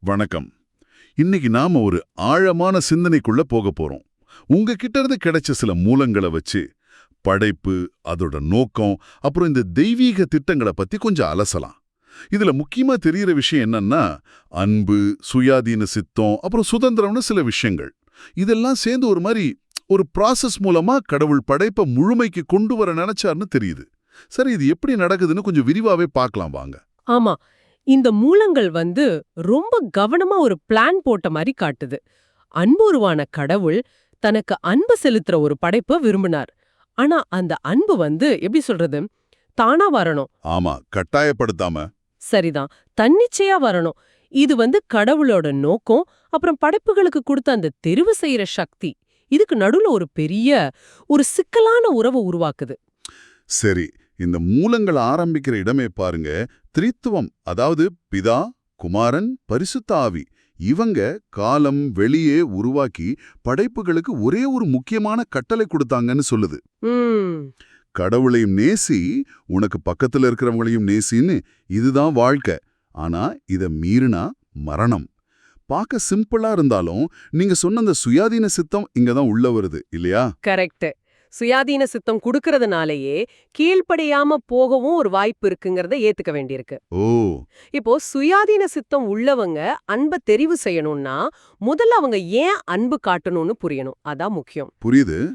வணக்கம். இன்னைக்கு நாம ஒரு ஆழமான சிந்தனைக்குள்ள போக போறோம். உங்ககிட்ட இருந்து கிடைச்ச சில மூலங்களை வச்சு படைப்பு அதோட நோக்கம் அப்புறம் இந்த தெய்வீக திட்டங்களை பத்தி கொஞ்சம் அலசலாம். இதுல முக்கியமா தெரியிற விஷயம் என்னன்னா அன்பு சுயாதீன சித்தம் அப்புறம் சுதந்திரம்னு சில விஷயங்கள். இதெல்லாம் சேர்ந்து ஒரு மாதிரி ஒரு ப்ராசஸ் மூலமா கடவுள் படைப்பை முழுமைக்கு கொண்டு வர நினைச்சாருன்னு தெரியுது. சரி இது எப்படி நடக்குதுன்னு கொஞ்சம் விரிவாவே பார்க்கலாம் வாங்க. ஆமா. இந்த மூலங்கள் வந்து ரொம்ப கவனமா ஒரு பிளான் போட்ட மாதிரி காட்டுது. அன்புருவான கடவுள் தனக்கு அன்பு செலுத்துற ஒரு படைப்பை விரும்பினார். ஆனா அந்த அன்பு வந்து எப்படி சொல்றது? தானா வரணும். ஆமா கட்டாயப்படுத்தாம. சரிதான். தன்னிச்சையா வரணும். இது வந்து கடவுளோட நோக்கம் அப்புறம் படைப்புகளுக்கு கொடுத்த அந்த தெரிவு செய்யற சக்தி. இதுக்கு நடுவுல ஒரு பெரிய ஒரு சிக்கலான உறவை உருவாக்குது. சரி இந்த மூலங்கள் ஆரம்பிக்கிற இடமே பாருங்க. திரித்துவம் அதாவது பிதா குமாரன் பரிசுத்த ஆவி இவங்க காலம் வெளியே உருவாக்கி படைப்புகளுக்கு ஒரே ஒரு முக்கியமான கட்டளை கொடுத்தாங்கன்னு சொல்லுது. கடவுளையும் நேசி உனக்கு பக்கத்துல இருக்கிறவங்களையும் நேசின்னு இதுதான் வாழ்க்கை. ஆனா இத மீறினா மரணம். பார்க்க சிம்பிளா இருந்தாலும் நீங்க சொன்ன அந்த சுயாதீன சித்தம் இங்க தான் உள்ள வருது இல்லையா? கரெக்ட் சுயாதீன சித்தம் குடுக்கறதுனாலயே கீழ்ப்படியாம போகவும் ஒரு வாய்ப்பு இருக்குங்கறத ஏத்துக்க வேண்டியிருக்கு. ஓ. இப்போ சுயாதீன சித்தம் உள்ளவங்க அன்பை தெரிவு செய்யணும்னா முதல்ல அவங்க ஏன் அன்பு காட்டணும்னு புரியணும். அதான் முக்கியம். புரியுது.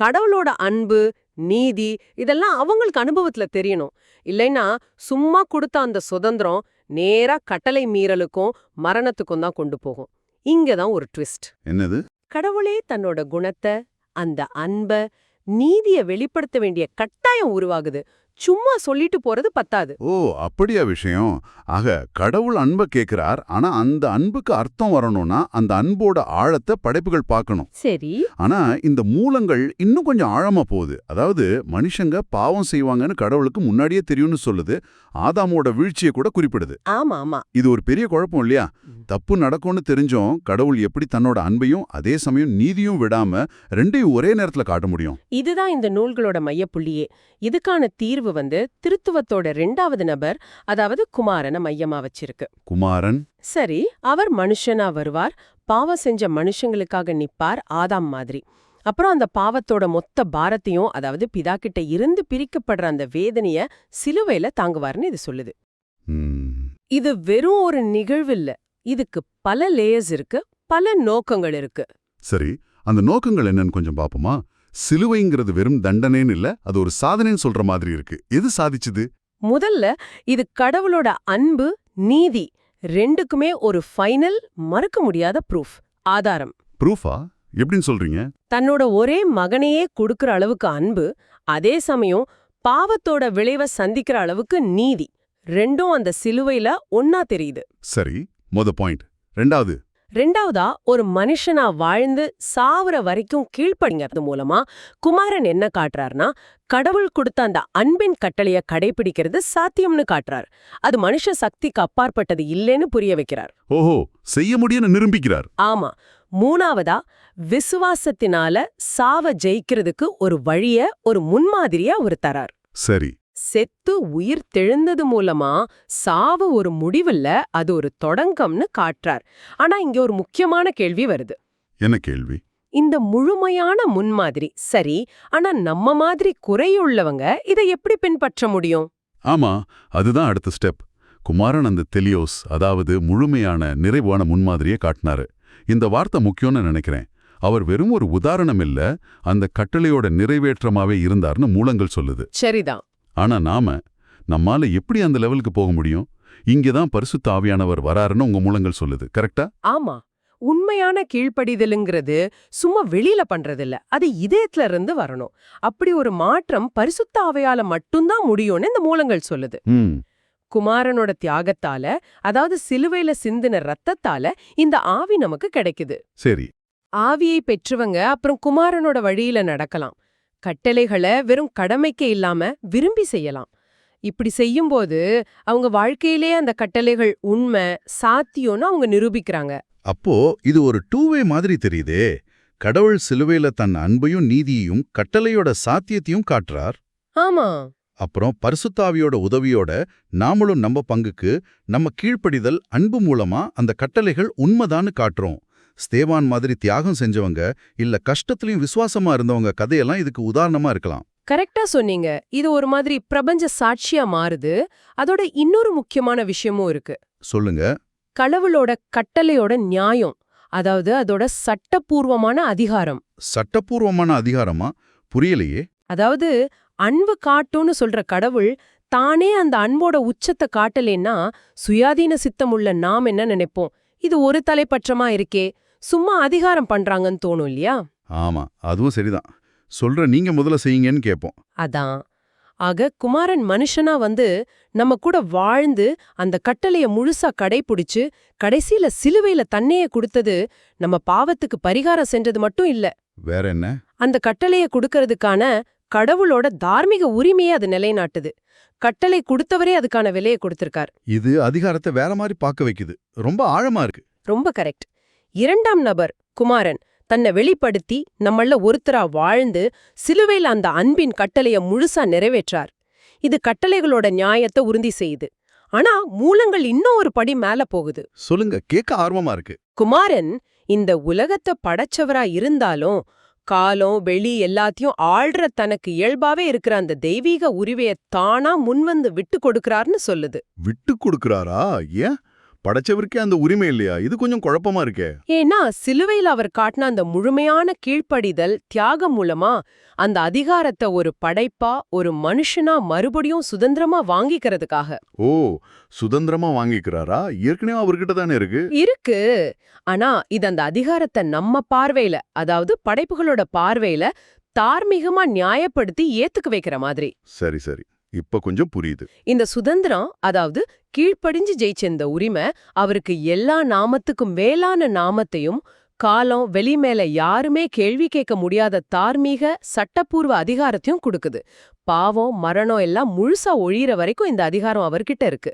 கடவுளோட அன்பு நீதி இதெல்லாம் அவங்களுக்கு அனுபவத்துல தெரியணும். இல்லைன்னா சும்மா கொடுத்த அந்த சுதந்திரம் நேரா கட்டளை மீறலுக்கும் மரணத்துக்கும் தான் கொண்டு போகும். இங்க தான் ஒரு ட்விஸ்ட். என்னது? கடவுளே தன்னோட குணத்தை அந்த அன்ப நீதிய வெளிப்படுத்த வேண்டிய கட்டாயம் உருவாகுது. சும்மா சொல்லிட்டு போறது பத்தாது. ஓ அப்படியா விஷயம். ஆக கடவுள் அன்பை கேட்கிறார் ஆனா அந்த அன்புக்கு அர்த்தம் வரணும்னா அந்த அன்போட ஆழத்தை படைப்புகள் பார்க்கணும். சரி. ஆனா இந்த மூலங்கள் இன்னும் கொஞ்சம் ஆழமா போகுது. அதாவது மனுஷங்க பாவம் செய்வாங்கன்னு கடவுளுக்கு முன்னாடியே தெரியும்னு சொல்லுது. ஆதாமோட வீழ்ச்சியை கூட குறிப்பிடுது. ஆமா ஆமா. இது ஒரு பெரிய குழப்பம் இல்லையா. தப்பு நடக்கும்னு தெரிஞ்சும் கடவுள் எப்படி தன்னோட அன்பையும் அதே சமயம் நீதியும் விடாம ரெண்டையும் ஒரே நேரத்துல காட்ட முடியும். இதுதான் இந்த நூல்களோட மையப்புள்ளியே. இதுக்கான தீர்வு வந்து திருத்துவத்தோட ரெண்டாவது நபர் அதாவது குமாரனை மையமா வச்சிருக்கு. குமாரன்? சரி அவர் மனுஷனா வருவார் பாவம் செஞ்ச மனுஷங்களுக்காக நிப்பார் ஆதாம் மாதிரி. அப்புறம் அந்த பாவத்தோட மொத்த பாரத்தையும் அதாவது பிதா கிட்ட இருந்து பிரிக்கப்படுற அந்த வேதனைய சிலுவையில தாங்குவார்னு இது சொல்லுது. இது வெறும் ஒரு நிகழ்வு இல்ல. இதுக்கு பல லேயர்ஸ் இருக்கு பல நோக்கங்கள் இருக்கு. சரி அந்த நோக்கங்கள் என்னன்னு கொஞ்சம் பாப்போமா? சிலுவைங்கிறது வெறும் தண்டனைன்னு இல்ல அது ஒரு சாதனைன்னு சொல்ற மாதிரி இருக்கு. எது சாதிச்சுது? முதல்ல இது கடவுளோட அன்பு நீதி ரெண்டுக்குமே ஒரு ஃபைனல் மறுக்க முடியாத ப்ரூஃப் ஆதாரம். ப்ரூஃபா? எப்படின்னு சொல்றீங்க? தன்னோட ஒரே மகனையே கொடுக்கற அளவுக்கு அன்பு அதே சமயம் பாவத்தோட விளைவை சந்திக்கிற அளவுக்கு நீதி. ரெண்டும் அந்த சிலுவையில ஒன்னா தெரியுது. சரி மொத பாயிண்ட். ரெண்டாவது ரெண்டாவதா ஒரு மனுஷனா வாழ்ந்து சாவுற வரைக்கும் கீழ்ப்படிங்கிறது மூலமா குமாரன் என்ன காட்டுறார்னா கடவுள் கொடுத்த அந்த அன்பின் கட்டளைய கடைபிடிக்கிறது சாத்தியம்னு காட்டுறார். அது மனுஷ சக்திக்கு அப்பாற்பட்டது இல்லைன்னு புரிய வைக்கிறார். ஓஹோ செய்ய முடியும்னு நிரூபிக்கிறார். ஆமா. மூணாவதா விசுவாசத்தினால சாவ ஜெயிக்கிறதுக்கு ஒரு வழிய ஒரு முன்மாதிரியா அவர் தரார் சரி. செத்து உயிர் தெழுந்தது மூலமா சாவு ஒரு முடிவில்ல அது ஒரு தொடங்கம்னு காட்டுறார் ஆனா இங்க ஒரு முக்கியமான கேள்வி வருது. என்ன கேள்வி? இந்த முழுமையான முன்மாதிரி சரி ஆனா நம்ம மாதிரி குறையுள்ளவங்க இதை எப்படி பின்பற்ற முடியும்? ஆமா அதுதான் அடுத்த ஸ்டெப். குமாரன் அந்த தெலியோஸ் அதாவது முழுமையான நிறைவான முன்மாதிரியை காட்டினாரு. இந்த வார்த்தை முக்கியம்னு நினைக்கிறேன். அவர் வெறும் ஒரு உதாரணம் இல்ல அந்த கட்டளையோட நிறைவேற்றமாவே இருந்தார்னு மூலங்கள் சொல்லுது. சரிதான். ஆனா நாம நம்மால எப்படி அந்த லெவலுக்கு போக முடியும்? இங்கதான் பரிசுத்த ஆவியானவர் வராருன்னு உங்க மூலங்கள் சொல்லுது கரெக்டா? ஆமா. உண்மையான கீழ்ப்படிதலுங்கிறது சும்மா வெளியில பண்றதில்ல அது இதயத்துல இருந்து வரணும். அப்படி ஒரு மாற்றம் பரிசுத்த ஆவையால மட்டும்தான் முடியும்னு இந்த மூலங்கள் சொல்லுது. குமாரனோட தியாகத்தால அதாவது சிலுவையில சிந்தின ரத்தத்தால இந்த ஆவி நமக்கு கிடைக்குது. சரி. ஆவியை பெற்றவங்க அப்புறம் குமாரனோட வழியில நடக்கலாம். கட்டளைகளை வெறும் கடமைக்கு இல்லாம விரும்பி செய்யலாம். இப்படி செய்யும்போது அவங்க வாழ்க்கையிலே அந்த கட்டளைகள் உண்மை சாத்தியம்னு அவங்க நிரூபிக்கிறாங்க. அப்போ இது ஒரு டூவே மாதிரி தெரியுதே. கடவுள் சிலுவையில தன் அன்பையும் நீதியையும் கட்டளையோட சாத்தியத்தையும் காட்டுறார். ஆமா. அப்புறம் பரிசுத்தாவியோட உதவியோட நாமளும் நம்ம பங்குக்கு நம்ம கீழ்ப்படிதல் அன்பு மூலமா அந்த கட்டளைகள் உண்மைதான்னு காட்டுறோம். ஸ்தேவான் மாதிரி தியாகம் செஞ்சவங்க இல்ல கஷ்டத்திலையும் விசுவாசமா இருந்தவங்க கதையெல்லாம் இதுக்கு உதாரணமா இருக்கலாம். கரெக்டா சொன்னீங்க. இது ஒரு மாதிரி பிரபஞ்ச சாட்சியா மாறுது. அதோட இன்னொரு முக்கியமான விஷயமும் இருக்கு. சொல்லுங்க. கடவுளோட கட்டளையோட நியாயம் அதாவது அதோட சட்டபூர்வமான அதிகாரம். சட்டப்பூர்வமான அதிகாரமா? புரியலையே. அதாவது அன்பு காட்டும்னு சொல்ற கடவுள் தானே அந்த அன்போட உச்சத்தை காட்டலேன்னா சுயாதீன சித்தமுள்ள நாம் என்ன நினைப்போம்? இது ஒரு தலைப்பட்சமா இருக்கே. சும்மா அதிகாரம் பண்றாங்கன்னு தோணும் இல்லையா? ஆமா அதுவும் சரிதான். சொல்ற நீங்க முதல்ல செய்யுங்கன்னு கேட்போம். அதான். ஆக குமாரன் மனுஷனா வந்து நம்ம கூட வாழ்ந்து அந்த கட்டளைய முழுசா கடைபிடிச்சு கடைசியில சிலுவையில தன்னையே கொடுத்தது நம்ம பாவத்துக்கு பரிகாரம் செஞ்சது மட்டும் இல்ல. வேற என்ன? அந்த கட்டளைய கொடுக்கறதுக்கான கடவுளோட தார்மீக உரிமையை அது நிலைநாட்டுது. கட்டளை கொடுத்தவரே அதுக்கான விலையை கொடுத்திருக்கார். இது அதிகாரத்தை வேற மாதிரி பார்க்க வைக்குது. ரொம்ப ஆழமா இருக்கு. ரொம்ப கரெக்ட். இரண்டாம் நபர் குமாரன் தன்னை வெளிப்படுத்தி நம்மள ஒருத்தரா வாழ்ந்து சிலுவையில அந்த அன்பின் கட்டளைய முழுசா நிறைவேற்றார். இது கட்டளைகளோட நியாயத்தை உறுதி செய்யுது. ஆனா மூலங்கள் இன்னும் ஒரு படி மேல போகுது. சொல்லுங்க கேட்க ஆர்வமா இருக்கு. குமாரன் இந்த உலகத்தை படைச்சவரா இருந்தாலும் காலம் வெளி எல்லாத்தையும் ஆள்ற தனக்கு இயல்பாவே இருக்கிற அந்த தெய்வீக உரிமைய தானா முன்வந்து விட்டு கொடுக்கறார்னு சொல்லுது. விட்டு கொடுக்கறாரா? ஏன்? படைச்சவருக்கே அந்த உரிமை இல்லையா? இது கொஞ்சம் குழப்பமா இருக்கே. ஏன்னா சிலுவையில் அவர் காட்டின அந்த முழுமையான கீழ்ப்படிதல் தியாகம் மூலமா அந்த அதிகாரத்தை ஒரு படைப்பா ஒரு மனுஷனா மறுபடியும் சுதந்திரமா வாங்கிக்கிறதுக்காக. ஓ சுதந்திரமா வாங்கிக்கிறாரா? ஏற்கனவே அவர்கிட்ட தானே இருக்கு. இருக்கு. ஆனா இது அந்த அதிகாரத்தை நம்ம பார்வையில அதாவது படைப்புகளோட பார்வையில தார்மீகமா நியாயப்படுத்தி ஏத்துக்க வைக்கிற மாதிரி. சரி சரி. இப்ப கொஞ்சம் புரியுது. இந்த சுதந்திரம் அதாவது கீழ்ப்படிஞ்சு ஜெயிச்ச இந்த உரிமை அவருக்கு எல்லா நாமத்துக்கும் மேலான நாமத்தையும் காலம் வெளி மேல யாருமே கேள்வி கேட்க முடியாத தார்மீக சட்டப்பூர்வ அதிகாரத்தையும் கொடுக்குது. பாவம் மரணம் எல்லாம் முழுசா ஒழியிற வரைக்கும் இந்த அதிகாரம் அவர்கிட்ட இருக்கு.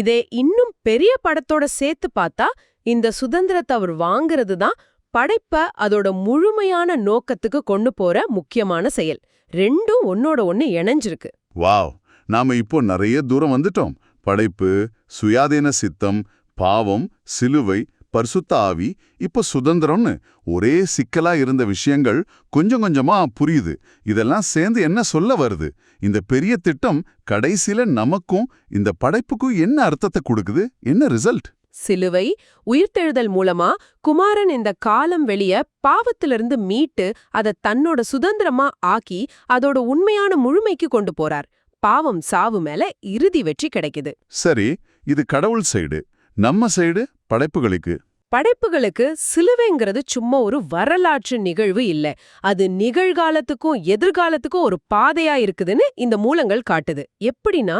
இதே இன்னும் பெரிய படத்தோட சேர்த்து பார்த்தா இந்த சுதந்திரத்தை அவர் வாங்குறது தான் படைப்ப அதோட முழுமையான நோக்கத்துக்கு கொண்டு போற முக்கியமான செயல். ரெண்டும் ஒன்னோட ஒன்னு இணைஞ்சிருக்கு. வாவ் நாம இப்போ நிறைய தூரம் வந்துட்டோம். படைப்பு சுயாதீன சித்தம் பாவம் சிலுவை பரிசுத்த ஆவி இப்போ சுதந்திரம்னு ஒரே சிக்கலா இருந்த விஷயங்கள் கொஞ்சம் கொஞ்சமா புரியுது. இதெல்லாம் சேர்ந்து என்ன சொல்ல வருது? இந்த பெரிய திட்டம் கடைசியில நமக்கும் இந்த படைப்புக்கும் என்ன அர்த்தத்தை கொடுக்குது? என்ன ரிசல்ட் சிலுவை உயிர்த்தெழுதல் மூலமா குமாரன் இந்த காலம் வெளிய பாவத்திலிருந்து மீட்டு அத தன்னோட சுதந்திரமா ஆக்கி அதோட உண்மையான முழுமைக்கு கொண்டு போறார். பாவம் சாவு மேல இறுதி வெற்றி கிடைக்குது. சரி இது கடவுள் சைடு. நம்ம சைடு படைப்புகளுக்கு. படைப்புகளுக்கு சிலுவைங்கிறது சும்மா ஒரு வரலாற்று நிகழ்வு இல்ல. அது நிகழ்காலத்துக்கும் எதிர்காலத்துக்கும் ஒரு பாதையா இருக்குதுன்னு இந்த மூலங்கள் காட்டுது. எப்படின்னா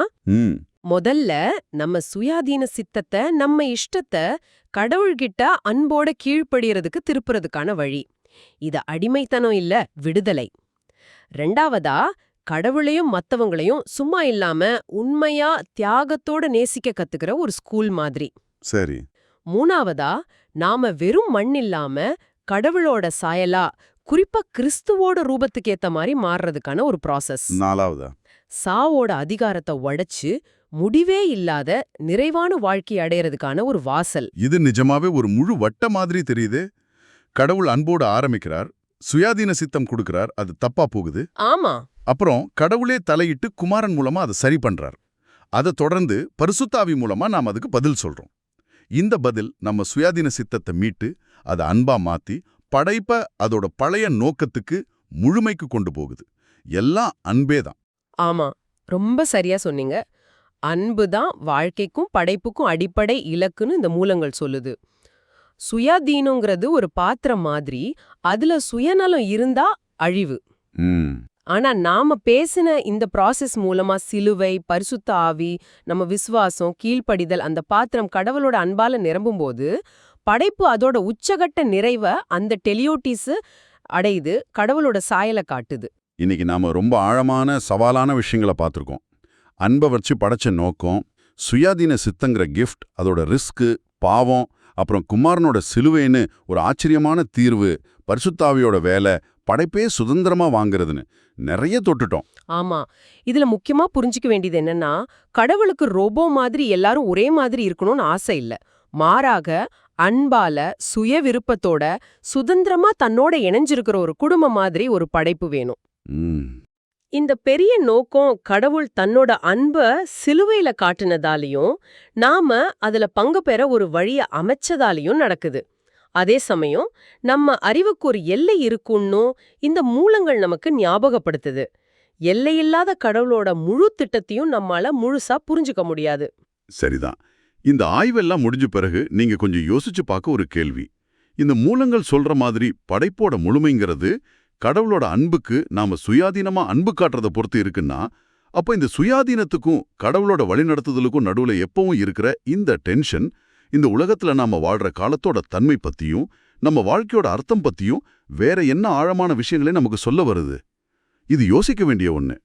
முதல்ல நம்ம சுயாதீன சித்தத்தை நம்ம இஷ்டத்தை கடவுள்கிட்ட அன்போட கீழ்ப்படியறதுக்கு திருப்புறதுக்கான வழி. இது அடிமைத்தனம் இல்ல விடுதலை. ரெண்டாவதா கடவுளையும் மத்தவங்களையும் சும்மா இல்லாம உண்மையா தியாகத்தோட நேசிக்க கத்துக்கிற ஒரு ஸ்கூல் மாதிரி. சரி. மூணாவதா நாம வெறும் மண் இல்லாம கடவுளோட சாயலா குறிப்பா கிறிஸ்துவோட ரூபத்துக்கு ஏத்த மாதிரி மாறுறதுக்கான ஒரு ப்ராசஸ் நாலாவதா? சாவோட அதிகாரத்தை உடைச்சு முடிவே இல்லாத நிறைவான வாழ்க்கை அடையறதுக்கான ஒரு வாசல். இது நிஜமாவே ஒரு முழு வட்ட மாதிரி தெரியுது. கடவுள் அன்போடு ஆரம்பிக்கிறார் சுயாதீன சித்தம் கொடுக்கிறார் அது தப்பா போகுது. ஆமா. அப்புறம் கடவுளே தலையிட்டு குமாரன் மூலமா அதை சரி பண்றார். அதை தொடர்ந்து பரிசுத்தாவி மூலமா நாம் அதுக்கு பதில் சொல்றோம். இந்த பதில் நம்ம சுயாதீன சித்தத்தை மீட்டு அதை அன்பா மாத்தி படைப்ப அதோட பழைய நோக்கத்துக்கு முழுமைக்கு கொண்டு போகுது. எல்லாம் அன்பே தான். ஆமா. ரொம்ப சரியா சொன்னீங்க. அன்பு தான் வாழ்க்கைக்கும் படைப்புக்கும் அடிப்படை இலக்குன்னு இந்த மூலங்கள் சொல்லுது. சுயாதீனங்கிறது ஒரு பாத்திரம் மாதிரி அதுல சுயநலம் இருந்தா அழிவு. ஆனா நாம பேசின இந்த ப்ராசஸ் மூலமா சிலுவை பரிசுத்த ஆவி நம்ம விசுவாசம் கீழ்ப்படிதல் அந்த பாத்திரம் கடவுளோட அன்பால நிரம்பும்போது படைப்பு அதோட உச்சகட்ட நிறைவை அந்த டெலியோட்டிஸ் அடையுது கடவுளோட சாயலை காட்டுது. இன்னைக்கு நாம ரொம்ப ஆழமான சவாலான விஷயங்களை பார்த்துருக்கோம். அன்பை வச்சு படைச்ச நோக்கம் சுயாதீன சித்தங்கிற கிஃப்ட் அதோட ரிஸ்க்கு பாவம் அப்புறம் குமாரனோட சிலுவைன்னு ஒரு ஆச்சரியமான தீர்வு பரிசுத்தாவியோட வேலை படைப்பே சுதந்திரமா வாங்குறதுன்னு நிறைய தொட்டுட்டோம். ஆமா. இதுல முக்கியமா புரிஞ்சுக்க வேண்டியது என்னன்னா கடவுளுக்கு ரோபோ மாதிரி எல்லாரும் ஒரே மாதிரி இருக்கணும்னு ஆசை இல்ல. மாறாக அன்பால சுய விருப்பத்தோட சுதந்திரமா தன்னோட இணைஞ்சிருக்கிற ஒரு குடும்பம் மாதிரி ஒரு படைப்பு வேணும். இந்த பெரிய நோக்கம் கடவுள் தன்னோட அன்ப சிலுவையில காட்டுனதாலையும் நாம அதுல பங்கு பெற ஒரு வழிய அமைச்சதாலையும் நடக்குது. அதே சமயம் நம்ம அறிவுக்கு ஒரு எல்லை இருக்குன்னு இந்த மூலங்கள் நமக்கு ஞாபகப்படுத்துது. எல்லையில்லாத கடவுளோட முழு திட்டத்தையும் நம்மால முழுசா புரிஞ்சுக்க முடியாது. சரிதான். இந்த ஆய்வெல்லாம் முடிஞ்ச பிறகு நீங்க கொஞ்சம் யோசிச்சு பார்க்க ஒரு கேள்வி. இந்த மூலங்கள் சொல்ற மாதிரி படைப்போட முழுமைங்கிறது கடவுளோட அன்புக்கு நாம சுயாதீனமா அன்பு காட்டுறத பொறுத்து இருக்குன்னா அப்ப இந்த சுயாதீனத்துக்கும் கடவுளோட வழிநடத்துதலுக்கும் நடுவுல எப்பவும் இருக்கிற இந்த டென்ஷன் இந்த உலகத்துல நாம வாழ்ற காலத்தோட தன்மை பத்தியும் நம்ம வாழ்க்கையோட அர்த்தம் பத்தியும் வேற என்ன ஆழமான விஷயங்களை நமக்கு சொல்ல வருது? இது யோசிக்க வேண்டிய ஒன்று